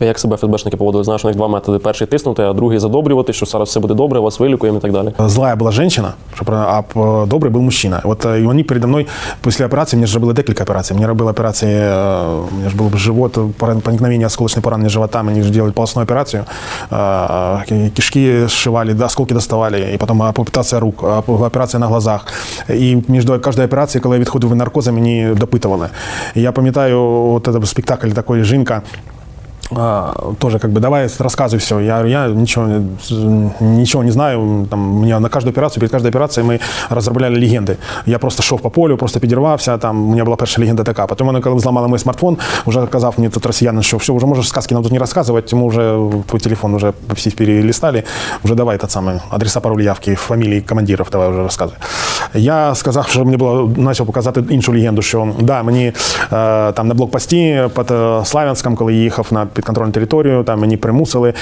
Як себе ФСБшники поводили? Знаєш, у них два методи: перший тиснути, а другий задобрювати, що зараз все буде добре, вас вилікуємо і так далі. Злая была женщина, чтоб- а п- добрый был мужчина. Вот э, и они передо мной после операции, мне же было декілька операций. Мне робила операции, э, у меня же был живот, поран- проникновение осколочной поранения живота, мне же делали полостную операцию. Э, ки- Кишки сшивали, да, осколки доставали, и потом ампутация рук, а, операція на глазах. І між кожною операцією, коли я відходив від наркозу, мені допитували. І я пам'ятаю, от этот спектакль такої жінка. А, тоже как бы давай рассказывай все. Я говорю, я ничего, не- ничего не знаю. Там, мне на каждую операцию, перед каждой операцией мы разробляли легенди. Я просто шов по полю, просто підірвався. Там у мене була перша легенда така. Потім вони, коли зламали мій смартфон, вже казав мені тут росіянин, що все, вже можеш сказки нам тут не розказувати, тому вже твій телефон вже всі перелистали. Вже давай этот самый, адреса, паролі, явки, фамілії командирів, давай вже розказуй. Я сказав, що мені було, почав показати іншу легенду, що да, мені е, там на блокпості під е, Славянськом, коли їхав на підконтрольну територію, там мені примусили е,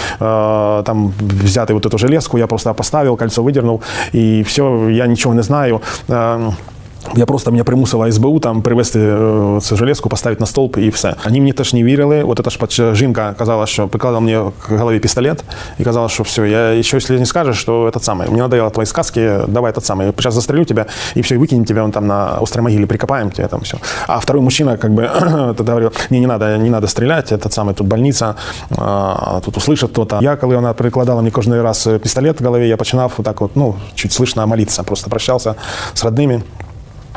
там взяти вот эту железку, я просто поставив, кольцо видернув, і все, я нічого не знаю. Е, я просто мене примусила СБУ там привезти е, цю железку, поставити на столб і все. Вони мені теж не вірили. От эта ж поч- жінка казала, що прикладала мені к голові пістолет і казала, що все, я ще, якщо не скажеш, то этот самый, мне надоело твои сказки, давай этот самый, сейчас застрелю тебя и все, и выкинем тебя вон там на острой могиле, прикопаем тебя там все. А второй мужчина как бы тогда говорил, не, не надо, не надо стрелять, этот самый, тут больница, а, тут услышит кто-то. Я, коли вона прикладала мені кожен раз пістолет к голові, я починав так от, ну, чуть слышно молиться, просто прощался с родными.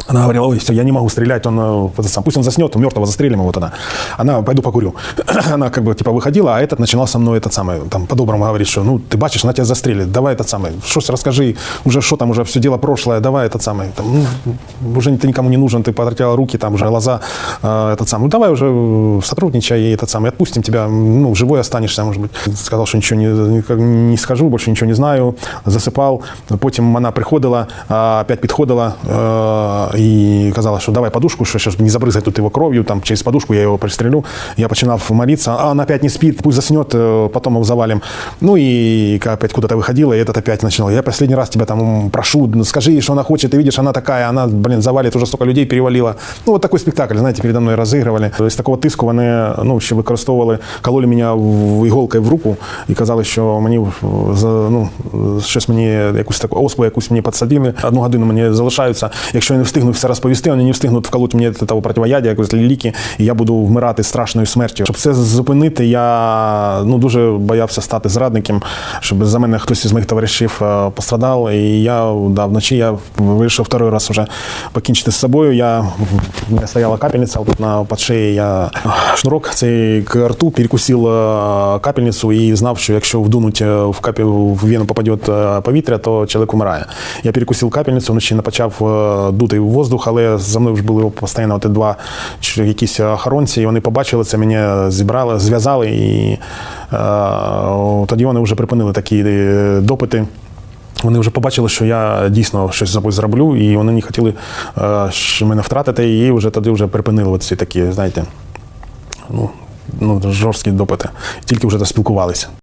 Она говорила, ой, все, я не могу стрелять, он, э, пусть он заснет, мертвого застрелим его тогда. Она, пойду покурю. Она как бы типа выходила, а этот начинал со мной этот самый, там по-доброму говорить, что, ну, ты бачишь, она тебя застрелит, давай этот самый, что расскажи, уже что там, уже все дело прошлое, давай этот самый, там, ну, уже ты никому не нужен, ты потратила руки, там уже глаза, э, этот самый, ну, давай уже э, сотрудничай и этот самый, отпустим тебя, ну, живой останешься, может быть. Сказал, что ничего не, никак не скажу, больше ничего не знаю, засыпал, потім вона приходила, а, опять підходила е, і казала, що давай подушку, що зараз не забризгай тут його кров'ю, там через подушку я його пристрелю. Я починав молиться, а он опять не спит, пусть заснет, э, потом его завалим. Ну и как опять куда-то выходила, и этот опять начинал. Я последний раз тебя там прошу, ну, скажи, что она хочет, ты видишь, она такая, она, блин, завалит, уже столько людей перевалила. Ну, вот такой спектакль, знаете, передо мною розігрували. З такого тиску вони ну, ще використовували, кололи мене в- іголкою в руку і казали, що мені в- за- ну, щось мені якусь таку оспу, якусь мені підсадили. Одну годину мені залишаються. Якщо я не встигну все розповісти, вони не встигнуть вколоти мені того противоядя, якось ліки, і я буду вмирати страшною смертю. Щоб це зупинити, я ну, дуже боявся стати зрадником, щоб за мене хтось із моїх товаришів е, пострадав. І я да, вночі я вирішив второй раз вже покінчити з собою. Я, мене стояла капельниця тут на подшеї. Я шнурок цей к рту перекусив е, капельницю і знав, що якщо вдунуть е, в капель в вену попаде е, повітря, то чоловік умирає. Я перекусив капельницю, вночі не почав е, дути в воздух, але за мною вже були постійно от два якісь охоронці, і вони побачили це, мене зібрали, зв'язали, і е, тоді вони вже припинили такі е, допити. Вони вже побачили, що я дійсно щось зроблю, і вони не хотіли е, мене втратити, і вже тоді вже припинили ці такі, знаєте, ну, ну, жорсткі допити. Тільки вже спілкувалися.